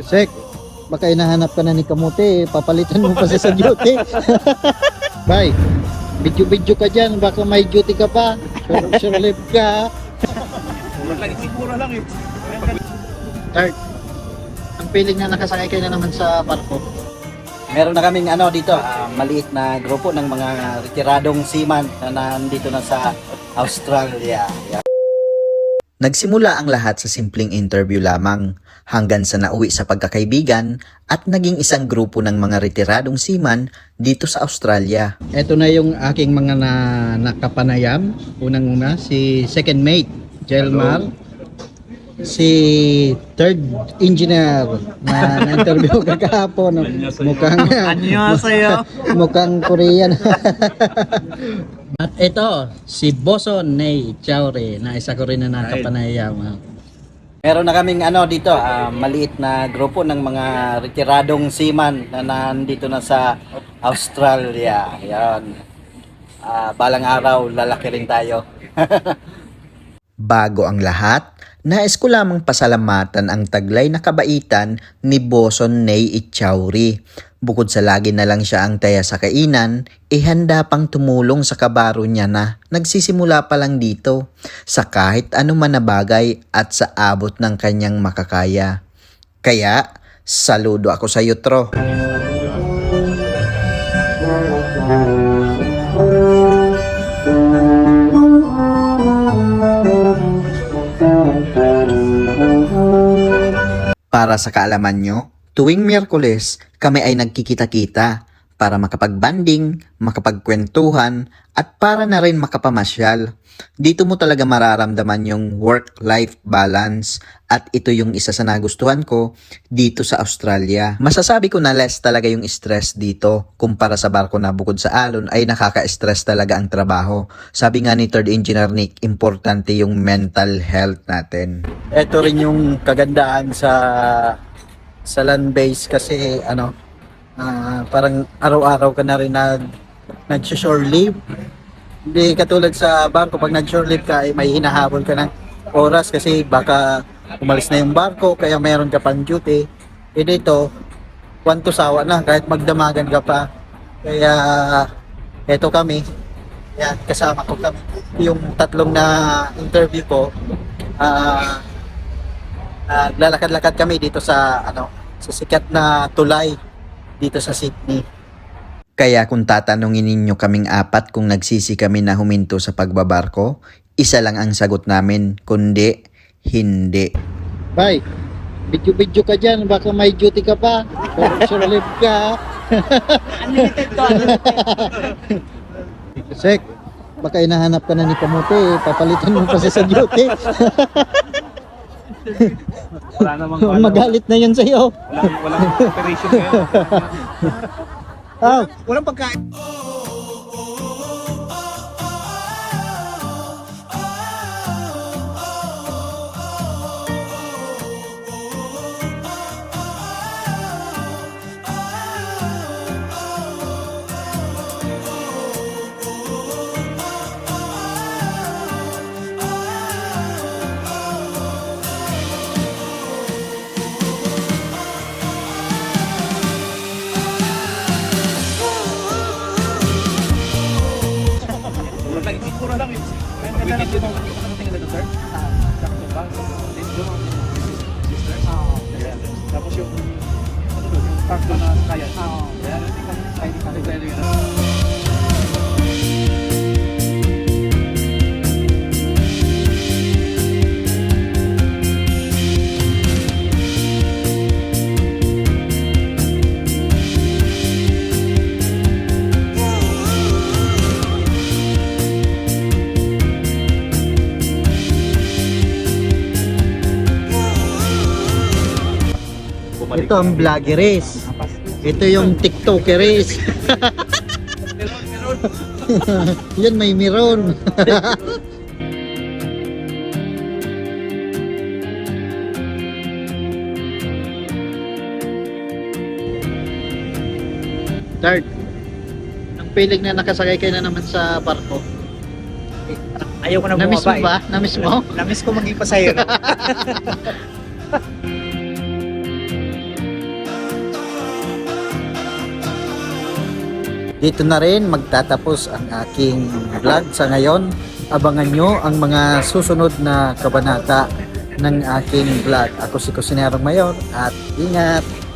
Sek, baka hinahanap ka na ni Kamuti, papalitan mo pa siya sa duty. Bay, video-video ka dyan, baka may duty ka pa. Sure, sure live ka. Siguro lang eh. Third, ang feeling na nakasakay ka na naman sa barko. Meron na kaming ano dito, ah, maliit na grupo ng mga retiradong seaman na nandito na sa Australia. Yeah. Nagsimula ang lahat sa simpleng interview lamang hanggang sa nauwi sa pagkakaibigan at naging isang grupo ng mga retiradong seaman dito sa Australia. Ito na yung aking mga na, nakapanayam. Unang-una, si second mate, Jelmar. Si third engineer na na-interview ko kahapon. Mukhang, Anyo sa'yo. mukhang Korean. At ito, si Boson Ney Chaure, na isa ko rin na nakapanayam. Meron na kaming ano dito, ah, maliit na grupo ng mga retiradong seaman na nandito na sa Australia. Yan. Ah, balang araw, lalaki rin tayo. Bago ang lahat, nais ko lamang pasalamatan ang taglay na kabaitan ni Boson Ney Ichauri. Bukod sa lagi na lang siya ang taya sa kainan, ihanda pang tumulong sa kabaro niya na nagsisimula pa lang dito sa kahit ano man na bagay at sa abot ng kanyang makakaya. Kaya, saludo ako sa iyo, Tro. Para sa kaalaman nyo, tuwing Miyerkules, kami ay nagkikita-kita para makapagbanding, makapagkwentuhan, at para na rin makapamasyal. Dito mo talaga mararamdaman yung work-life balance at ito yung isa sa nagustuhan ko dito sa Australia. Masasabi ko na less talaga yung stress dito kumpara sa barko na bukod sa alon ay nakaka-stress talaga ang trabaho. Sabi nga ni Third Engineer Nick, importante yung mental health natin. Ito rin yung kagandahan sa sa land base kasi ano ah, parang araw-araw ka na rin nag nag-shore leave. Hindi katulad sa bangko pag nag-shore leave ka ay may hinahabol ka ng oras kasi baka umalis na yung barko kaya meron ka pang duty. Eh dito, one to sawa na kahit magdamagan ka pa. Kaya eto kami, yan, kasama ko kami. Yung tatlong na interview ko, ah naglalakad-lakad kami dito sa ano sa sikat na tulay dito sa Sydney. Kaya kung tatanungin ninyo kaming apat kung nagsisi kami na huminto sa pagbabarko, isa lang ang sagot namin, kundi hindi. Bay, video-video ka dyan, baka may duty ka pa. Sure, live ka. Sek, baka hinahanap ka na ni Kamuti, papalitan mo pa siya sa duty. Wala namang ano, Magalit na yun sa'yo. walang, walang operation ngayon. Ah, Walang pagkain. Weekend yun ito ang vloggeries. Ito yung tiktokeries. Yan may miron. Third, ang feeling na nakasakay kayo na naman sa barko. Ayaw ko na Namiss mo bumaba eh. ba? Namiss mo? Namiss ko maging pasahero. dito na rin magtatapos ang aking vlog sa ngayon. Abangan nyo ang mga susunod na kabanata ng aking vlog. Ako si Kusinero Mayor at ingat!